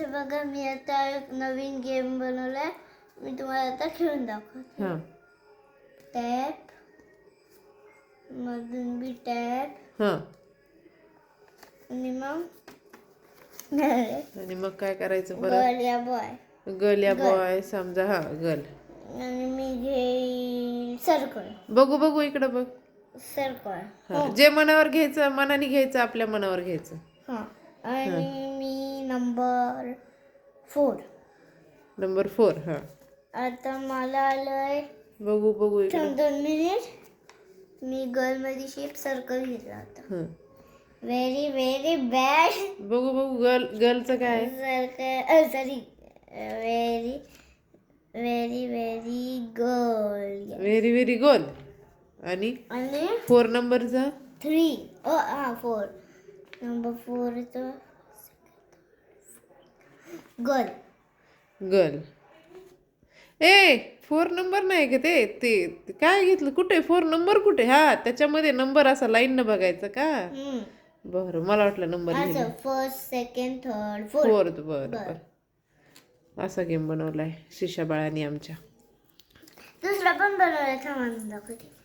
इथे बघा मी आता एक नवीन गेम बनवलाय. मी तुम्हाला आता खेळून दाखवते. हां. टॅप मधून बी टॅप हां. आणि मग आणि मग काय करायचं या बॉय गर्ल या बॉय समजा हा गर्ल आणि मी घेईल सर्कल बघू बघू इकडं बघ. सर्कल हा. जे मनावर घ्यायचं मनाने घ्यायचं आपल्या मनावर घ्यायचं. हां. आणि नंबर फोर. नंबर फोर हा. आता मला आलंय बघू बघू इकडं. थांब दोन मिनिट. मी गर्लमध्ये शेप सर्कल घेतला होता हं. व्हेरी व्हेरी बॅड बघू बघू गर्ल गर्लचं काय? Circle sorry very very very girl very very गोल आणि आणि फोर नंबरचा थ्री ओ हा four number four girl girl A four number नाही का ते. ते ते काय घेतलं? कुठे? फोर नंबर कुठे? हा त्याच्यामध्ये नंबर असा लाईन न बघायचं का? बरं मला वाटलं नंबर असं first second third fourth fourth बरं बरं. असा गेम बनवलाय शिशा बाळानी आमच्या. दुसरा पण बनवला थांबा दाखवते.